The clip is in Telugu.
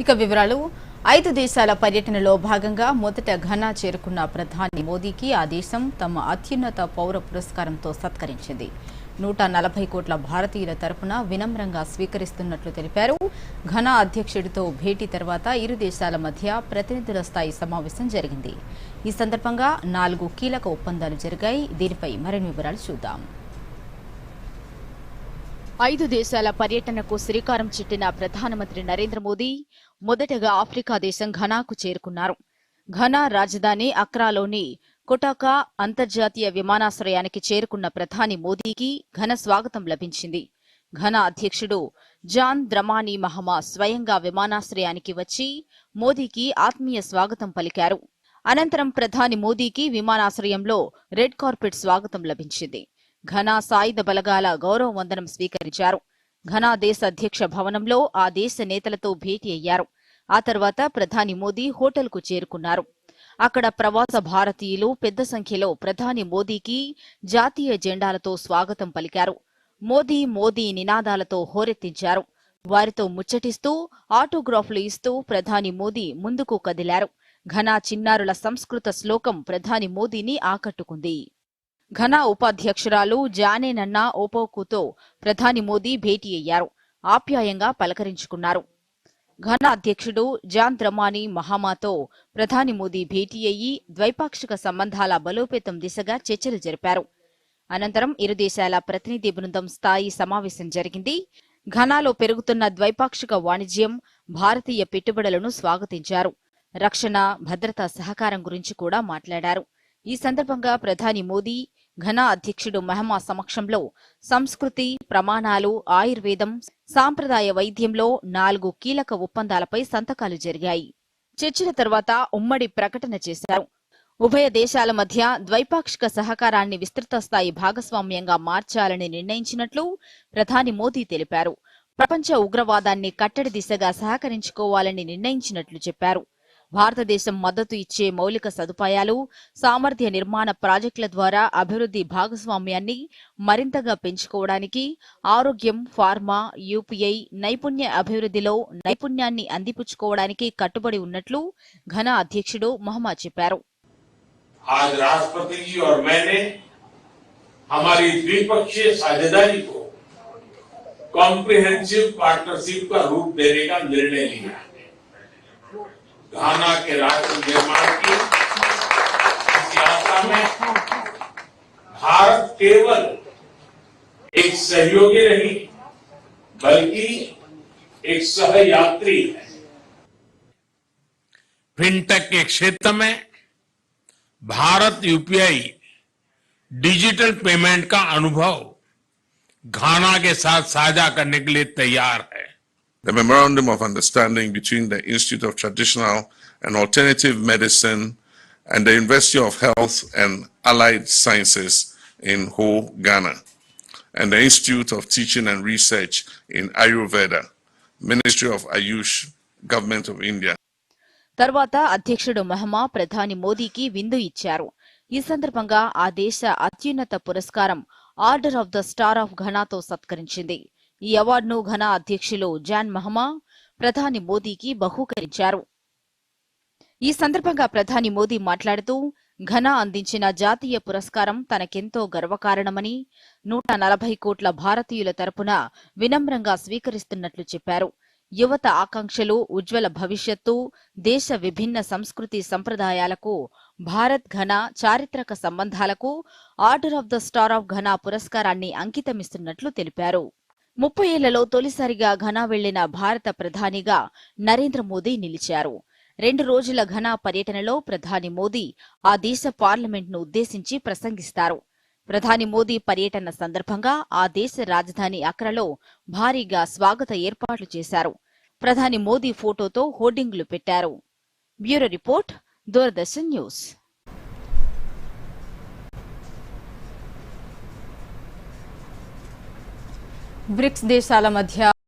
ఇక వివరాలు. ఐదు దేశాల పర్యటనలో భాగంగా మొదట ఘనా చేరుకున్న ప్రధాని మోదీకి ఆ దేశం తమ అత్యున్నత పౌర పురస్కారంతో సత్కరించింది. నూట నలభై కోట్ల భారతీయుల తరపున వినమ్రంగా స్వీకరిస్తున్నట్లు తెలిపారు. ఘనా అధ్యక్షుడితో భేటీ తర్వాత ఇరు దేశాల మధ్య ప్రతినిధుల స్థాయి సమావేశం జరిగింది. ఈ సందర్భంగా నాలుగు కీలక ఒప్పందాలు జరిగాయి. దీనిపై మరిన్ని వివరాలు చూద్దాం. ఐదు దేశాల పర్యటనకు శ్రీకారం చుట్టిన ప్రధానమంత్రి నరేంద్ర మోదీ మొదటగా ఆఫ్రికా దేశం ఘనాకు చేరుకున్నారు. ఘనా రాజధాని అక్రాలోని కొటాకా అంతర్జాతీయ విమానాశ్రయానికి చేరుకున్న ప్రధాని మోదీకి ఘన స్వాగతం లభించింది. ఘనా అధ్యక్షుడు జాన్ ద్రమాని మహమా స్వయంగా విమానాశ్రయానికి వచ్చి మోదీకి ఆత్మీయ స్వాగతం పలికారు. అనంతరం ప్రధాని మోదీకి విమానాశ్రయంలో రెడ్ కార్పెట్ స్వాగతం లభించింది. ఘనా సాయుధ బలగాల గౌరవ వందనం స్వీకరించారు. ఘనా దేశ అధ్యక్ష భవనంలో ఆ దేశ నేతలతో భేటీ అయ్యారు. ఆ తర్వాత ప్రధాని మోదీ హోటల్కు చేరుకున్నారు. అక్కడ ప్రవాస భారతీయులు పెద్ద సంఖ్యలో ప్రధాని మోదీకి జాతీయ జెండాలతో స్వాగతం పలికారు. మోదీ మోదీ నినాదాలతో హోరెత్తించారు. వారితో ముచ్చటిస్తూ ఆటోగ్రాఫ్లు ఇస్తూ ప్రధాని మోదీ ముందుకు కదిలారు. ఘనా చిన్నారుల సంస్కృత శ్లోకం ప్రధాని మోదీని ఆకట్టుకుంది. ఘనా ఉపాధ్యక్షురాలు జానేనన్నా ఓపోకుతో ప్రధాని మోదీ భేటీ అయ్యారు. ఆప్యాయంగా పలకరించుకున్నారు. ఘనా అధ్యక్షుడు జాన్ ద్రమాని మహామాతో ప్రధాని మోదీ భేటీ అయ్యి ద్వైపాక్షిక సంబంధాల బలోపేతం దిశగా చర్చలు జరిపారు. అనంతరం ఇరు దేశాల ప్రతినిధి బృందం స్థాయి సమావేశం జరిగింది. ఘనాలో పెరుగుతున్న ద్వైపాక్షిక వాణిజ్యం భారతీయ పెట్టుబడులను స్వాగతించారు. రక్షణ భద్రతా సహకారం గురించి కూడా మాట్లాడారు. ఈ సందర్భంగా ప్రధాని మోదీ ఘనా అధ్యక్షుడు మెహమా సమక్షంలో సంస్కృతి ప్రమాణాలు ఆయుర్వేదం సాంప్రదాయ వైద్యంలో నాలుగు కీలక ఒప్పందాలపై సంతకాలు జరిగాయి. చర్చల తర్వాత ఉమ్మడి ప్రకటన చేశారు. ఉభయ దేశాల మధ్య ద్వైపాక్షిక సహకారాన్ని విస్తృత స్థాయి భాగస్వామ్యంగా మార్చాలని నిర్ణయించినట్లు ప్రధాని మోదీ తెలిపారు. ప్రపంచ ఉగ్రవాదాన్ని కట్టడి దిశగా సహకరించుకోవాలని నిర్ణయించినట్లు చెప్పారు. భారతదేశం మద్దతు ఇచ్చే మౌలిక సదుపాయాలు సామర్థ్య నిర్మాణ ప్రాజెక్టుల ద్వారా అభివృద్ధి భాగస్వామ్యాన్ని మరింతగా పెంచుకోవడానికి ఆరోగ్యం ఫార్మా యూపీఐ నైపుణ్య అభివృద్ధిలో నైపుణ్యాన్ని అందిపుచ్చుకోవడానికి కట్టుబడి ఉన్నట్లు ఘన అధ్యక్షుడు మొహమ్మద్ చెప్పారు आज राष्ट्रपति जी और मैंने हमारी द्विपक्षीय साझेदारी को कॉम्प्रिहेंसिव पार्टनरशिप का रूप देने का निर्णय लिया घाना के राष्ट्र निर्माण की यात्रा में भारत केवल एक सहयोगी नहीं, बल्कि एक सहयात्री है। फिनटेक के क्षेत्र में भारत यूपीआई डिजिटल पेमेंट का अनुभव घाना के साथ साझा करने के लिए तैयार है। The memorandum of understanding between the Institute of Traditional and Alternative Medicine and the University of Health and Allied Sciences in Ho, Ghana, and the Institute of Teaching and Research in Ayurveda, Ministry of Ayush, Government of India. తర్వాత అధ్యక్షుడు మహమా ప్రధాని మోదీకి విందు ఇచ్చారు ఈ సందర్భంగా ఆ దేశ అత్యున్నత పురస్కారం order of the star of ఘనాతో సత్కరించింది ఈ అవార్డును ఘనా అధ్యక్షులు జాన్ మహమా ప్రధాని మోదీకి బహూకరించారు. ఈ సందర్భంగా ప్రధాని మోదీ మాట్లాడుతూ ఘనా అందించిన జాతీయ పురస్కారం తనకెంతో గర్వకారణమని నూట నలభై కోట్ల భారతీయుల తరపున వినమ్రంగా స్వీకరిస్తున్నట్లు చెప్పారు. యువత ఆకాంక్షలు ఉజ్వల భవిష్యత్తు దేశ విభిన్న సంస్కృతి సంప్రదాయాలకు భారత్ ఘన చారిత్రక సంబంధాలకు Order of the Star of Ghana పురస్కారాన్ని అంకితమిస్తున్నట్లు తెలిపారు. ముప్పై ఏళ్ళలో తొలిసారిగా ఘనా వెళ్ళిన భారత ప్రధానిగా నరేంద్ర మోదీ నిలిచారు. రెండు రోజుల ఘనా పర్యటనలో ప్రధాని మోదీ ఆ దేశ పార్లమెంట్ను ఉద్దేశించి ప్రసంగిస్తారు. ప్రధాని మోదీ పర్యటన సందర్భంగా ఆ దేశ రాజధాని అక్రలో భారీగా స్వాగత ఏర్పాట్లు చేశారు. ప్రధాని మోదీ ఫోటోతో హోర్డింగ్లు పెట్టారు. Bureau report Doordarshan news. BRICS దేశాల మధ్య